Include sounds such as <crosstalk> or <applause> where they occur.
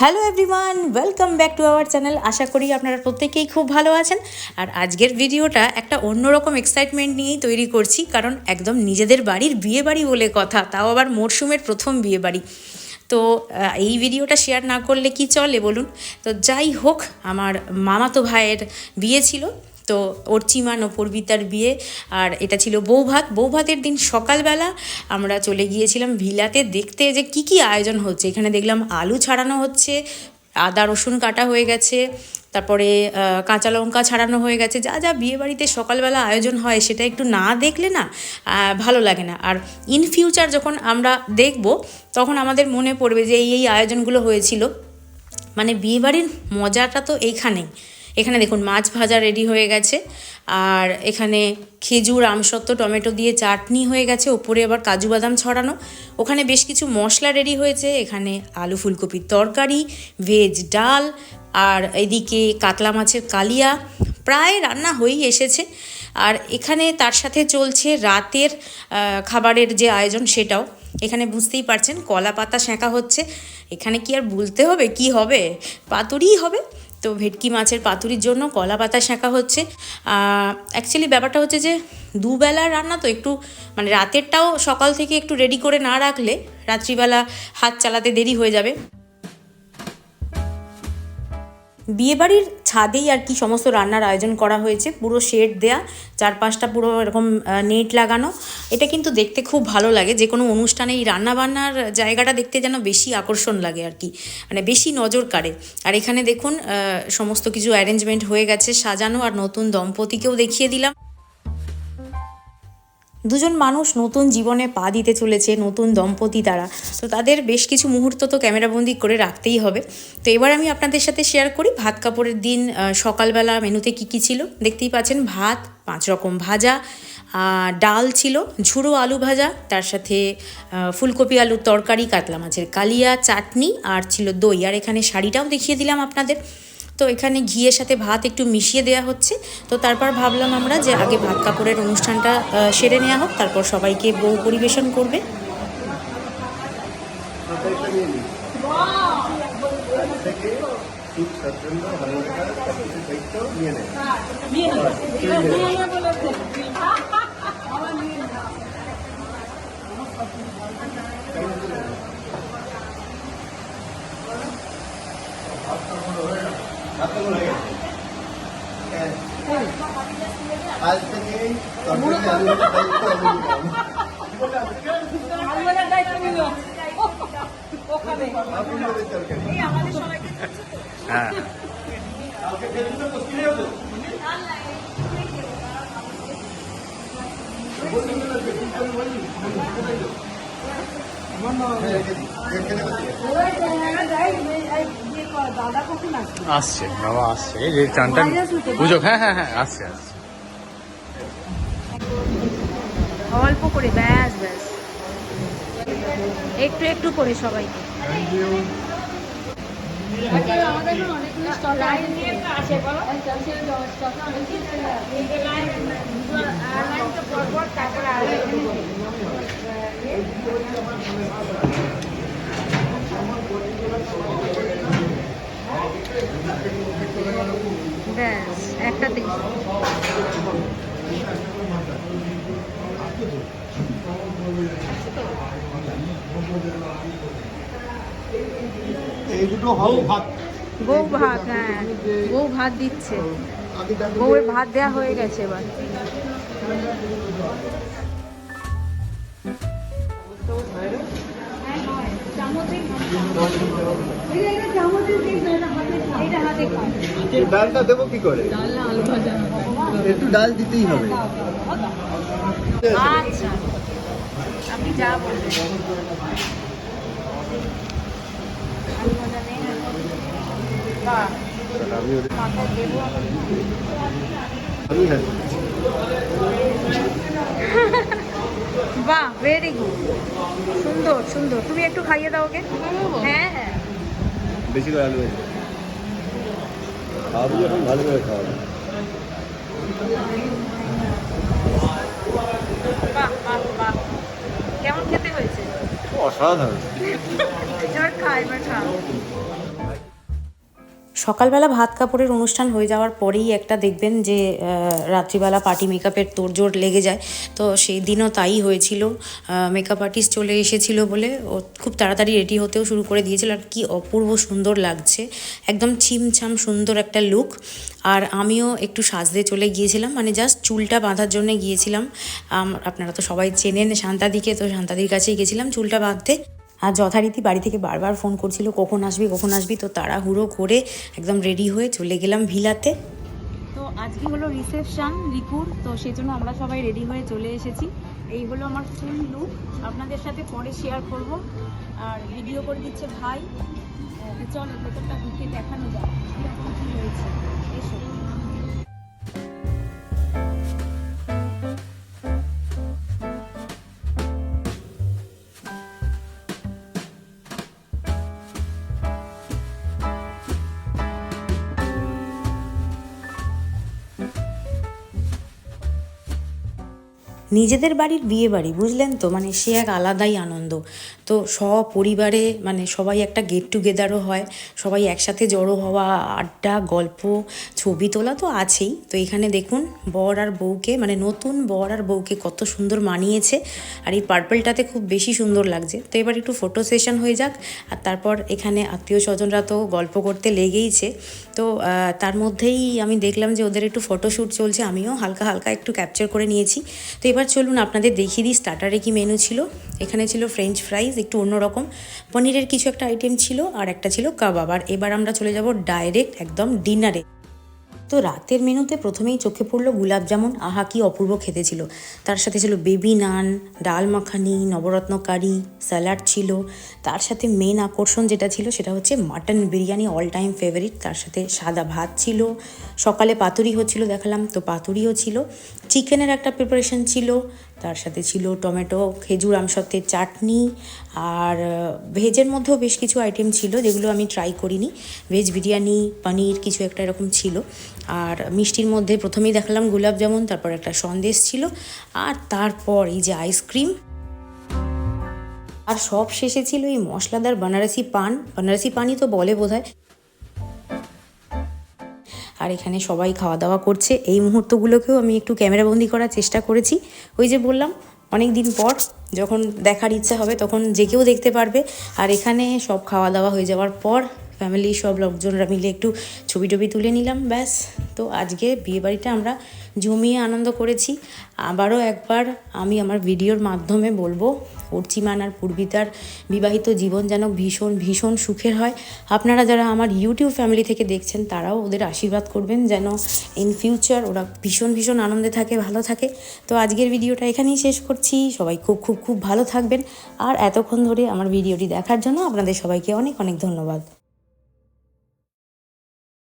Hello everyone welcome back to our channel আশা করি আপনারা প্রত্যেকেই খুব ভালো আছেন। আর আজকের ভিডিওটা একটা অন্যরকম এক্সাইটমেন্ট নিয়েই তৈরি করছি, কারণ একদম নিজেদের বাড়ির বিয়ে বাড়ি বলে কথা, তাও আবার মরশুমের প্রথম বিয়ে বাড়ি তো এই ভিডিওটা শেয়ার না করলে কি চলে বলুন? তো যাই হোক, আমার মামাতো ভাইয়ের বিয়ে ছিল তো অর্চিমান ও পর্বিতার বিয়ে, আর এটা ছিল বৌভাত। বৌভাতের দিন সকালবেলা আমরা চলে গিয়েছিলাম ভিলাতে দেখতে যে কি কি আয়োজন হচ্ছে। এখানে দেখলাম আলু ছাড়ানো হচ্ছে, আদা, রসুন কাটা হয়ে গেছে, তারপরে কাঁচা লঙ্কা ছাড়ানো হয়ে গেছে। যা যা বিয়ে বাড়িতে সকালবেলা আয়োজন হয় সেটা একটু না দেখলে না ভালো লাগে না। আর ইন ফিউচার যখন আমরা দেখব, তখন আমাদের মনে পড়বে যে এই এই আয়োজনগুলো হয়েছিল। মানে বিয়েবাড়ির মজাটা তো এইখানেই। এখানে দেখুন, মাছ ভাজা রেডি হয়ে গেছে। আর এখানে খেজুর, আমসত্ত্ব, টমেটো দিয়ে চাটনি হয়ে গেছে। ওপরে আবার কাজু বাদাম ছড়ানো। ওখানে বেশ কিছু মশলা রেডি হয়েছে। এখানে আলু ফুলকপির তরকারি ভেজ ডাল, আর এদিকে কাতলা মাছের কালিয়া। প্রায় রান্না হয়েই এসেছে। আর এখানে তার সাথে চলছে রাতের খাবারের যে আয়োজন সেটাও। এখানে বুঝতেই পারছেন কলা পাতা সেঁকা হচ্ছে। এখানে কি আর বলতে হবে? কি হবে? পাতুরিই হবে। তো ভেটকি মাছের পাতুরির জন্য কলা পাতা শাঁকা হচ্ছে। অ্যাকচুয়ালি ব্যাপারটা হচ্ছে যে দুবেলা রান্না তো একটু মানে রাতেরটাও সকাল থেকে একটু রেডি করে না রাখলে রাত্রিবেলা হাত চালাতে দেরি হয়ে যাবে। বিয়েবাড়ির ছাদেই আর কি সমস্ত রান্নার আয়োজন করা হয়েছে, পুরো শেড দেয়া, চারপাশটা পুরো এরকম নেট লাগানো। এটা কিন্তু দেখতে খুব ভালো লাগে, যে কোনো অনুষ্ঠানে এই রান্নাবান্নার জায়গাটা দেখতে যেন বেশি আকর্ষণ লাগে আর কি মানে বেশি নজর কাড়ে। আর এখানে দেখুন সমস্ত কিছু অ্যারেঞ্জমেন্ট হয়ে গেছে, সাজানো আর নতুন দম্পতিকেও দেখিয়ে দিলাম। দুজন মানুষ নতুন জীবনে পা দিতে চলেছে, নতুন দম্পতি তারা। তো তাদের বেশ কিছু মুহূর্ত তো ক্যামেরাবন্দি করে রাখতেই হবে। তো এবার আমি আপনাদের সাথে শেয়ার করি ভাত কাপড়ের দিন সকালবেলা মেনুতে কী কী ছিল। দেখতেই পাচ্ছেন ভাত, পাঁচ রকম ভাজা ডাল ছিল, ঝুড়ো আলু ভাজা, তার সাথে ফুলকপি আলুর তরকারি, কাতলা মাছের কালিয়া, চাটনি, আর ছিল দই। আর এখানে শাড়িটাও দেখিয়ে দিলাম আপনাদের। তো এখানে ঘিয়ের সাথে ভাত একটু মিশিয়ে দেওয়া হচ্ছে। তো তারপর ভাবলাম আমরা যে আগে ভাত কাপড়ের অনুষ্ঠানটা সেরে নেওয়া হোক তারপর সবাইকে বউ পরিবেশন করবে। নিয়ে <laughs> <laughs> নেয় আজ থেকে তরকারি আলু ভাজার দায়িত্ব আমি নিলাম আপনাদের তরকারি হ্যাঁ। এখানে বসে আসছে বাবা আসছে। এই যে টান পুজো হ্যাঁ হ্যাঁ হ্যাঁ আসছে আসছে। অল্প করে ব্যাস ব্যাস। একটু একটু করে সবাইকে। ব্যাস একটাতেই এই দুটো ভাত। বউ ভাত হ্যাঁ। বউ ভাত দিচ্ছে। বউয়ের ভাত দেয়া হয়ে গেছে এবার। ডালটা দেবো কি করে? একটু ডাল দিতেই হবে। আচ্ছা। আপনি যা বলবেন। আমি ওদের মাথায় দেবো আবার। আমি হ্যাঁ বাহ ভেরি গুড সুন্দর সুন্দর। তুমি একটু খাইয়ে দাও ওকে। হ্যাঁ হ্যাঁ। বেশি করে আলু খাওয়াবো যখন ভালো করে খাওয়াবো। বাহ বাহ বাহ। কেমন খেতে হয়েছে? অসাধারণ। এবার খা এবার খা সকালবেলা ভাত কাপড়ের অনুষ্ঠান হয়ে যাওয়ার পরেই একটা দেখবেন যে রাত্রিবেলা পার্টি মেকআপের তোড়জোড় লেগে যায়। তো সেই দিনও তাই হয়েছিল। মেকআপ আর্টিস্ট চলে এসেছিল বলে ও খুব তাড়াতাড়ি রেডি হতেও শুরু করে দিয়েছিল। আর কি অপূর্ব সুন্দর লাগছে। একদম ছিমছাম সুন্দর একটা লুক আর আমিও একটু সাজতে চলে গিয়েছিলাম। মানে জাস্ট চুলটা বাঁধার জন্য গিয়েছিলাম। আপনারা তো সবাই চেনেন শান্তাদিকে। তো শান্তাদির কাছেই গেছিলাম চুলটা বাঁধতে। আর যথারীতি বাড়ি থেকে বারবার ফোন করছিল, কখন আসবি কখন আসবি? তো তাড়াহুড়ো করে একদম রেডি হয়ে চলে গেলাম ভিলাতে। তো আজকে হলো রিসেপশন রিকুর তো সেই জন্য আমরা সবাই রেডি হয়ে চলে এসেছি। এই হলো আমার ফুল লুক আপনাদের সাথে পরে শেয়ার করব। আর ভিডিও করে দিচ্ছে ভাই। চলো ভেতরটা ঢুকে দেখানো হয়েছে এসো। নিজেদের বাড়ির বিয়ে বাড়ি বুঝলেন তো? মানে সে এক আলাদাই আনন্দ। তো সপরিবারে মানে সবাই একটা গেট টুগেদারও হয়, সবাই একসাথে জড়ো হওয়া, আড্ডা, গল্প, ছবি তোলা তো আছেই। তো এখানে দেখুন, বর আর বউকে মানে নতুন বর আর বউকে কত সুন্দর মানিয়েছে, আর এই পার্পলটাতে খুব বেশি সুন্দর লাগছে। তো এবার একটু ফটো সেশন হয়ে যাক, আর তারপর এখানে আত্মীয় স্বজনরা তো গল্প করতে লেগেইছে। তো তার মধ্যেই আমি দেখলাম যে ওদের একটু ফটোশ্যুট চলছে, আমিও হালকা হালকা একটু ক্যাপচার করে নিয়েছি। তো এবার চলুন আপনাদের দেখিয়ে দিই স্টার্টারে কি মেনু ছিল। এখানে ছিল ফ্রেঞ্চ ফ্রাইজ একটু অন্যরকম। পনিরের কিছু একটা আইটেম ছিল আর একটা ছিল কাবাব আর এবার আমরা চলে যাব ডাইরেক্ট একদম ডিনারে তো রাতের মেনুতে প্রথমেই চোখে পড়ল গুলাব জামুন। আহা, কি অপূর্ব খেতে ছিল। তার সাথে ছিল বেবি নান ডাল মাখানি, নবরত্ন কারি স্যালাড ছিল। তার সাথে মেন আকর্ষণ যেটা ছিল সেটা হচ্ছে mutton biryani all time favourite তার সাথে সাদা ভাত ছিল। সকালে পাতুরি হচ্ছিল, দেখালাম। তো পাতুরিও ছিল। চিকেনের একটা প্রিপারেশন ছিল, তার সাথে ছিল টমেটো, খেজুর আমসত্ত্বের চাটনি, আর ভেজের মধ্যেও বেশ কিছু আইটেম ছিল যেগুলো আমি ট্রাই করিনি। ভেজ বিরিয়ানি, পনির কিছু একটা এরকম ছিল। আর মিষ্টির মধ্যে প্রথমেই দেখালাম গোলাপ জামুন, তারপর একটা সন্দেশ ছিল, আর তারপর এই যে আইসক্রিম আর সব শেষে ছিল এই মশলাদার বানারসি পান। বানারসি পানই তো বলে বোধহয়। আর এখানে সবাই খাওয়া দাওয়া করছে। এই মুহূর্তগুলোকেও আমি একটু ক্যামেরাবন্দি করার চেষ্টা করেছি। ওই যে বললাম অনেক দিন পর যখন দেখার ইচ্ছা হবে তখন যে কেউ দেখতে পারবে। আর এখানে সব খাওয়া দাওয়া হয়ে যাওয়ার পর ফ্যামিলি সব লোকজনরা মিলে একটু ছবি টবি তুলে নিলাম, ব্যাস। তো আজকে বিয়েবাড়িটা আমরা জমিয়ে আনন্দ করেছি। আবারও একবার আমি আমার ভিডিওর মাধ্যমে বলব, অর্চিমান আর পূর্বিতার বিবাহিত জীবন যেন ভীষণ ভীষণ সুখের হয়। আপনারা যারা আমার ইউটিউব ফ্যামিলি থেকে দেখছেন, তারাও ওদের আশীর্বাদ করবেন যেন ইন ফিউচার ওরা ভীষণ ভীষণ আনন্দে থাকে, ভালো থাকে। তো আজকের ভিডিওটা এখানেই শেষ করছি। সবাই খুব খুব খুব ভালো থাকবেন। আর এতক্ষণ ধরে আমার ভিডিওটি দেখার জন্য আপনাদের সবাইকে অনেক অনেক ধন্যবাদ।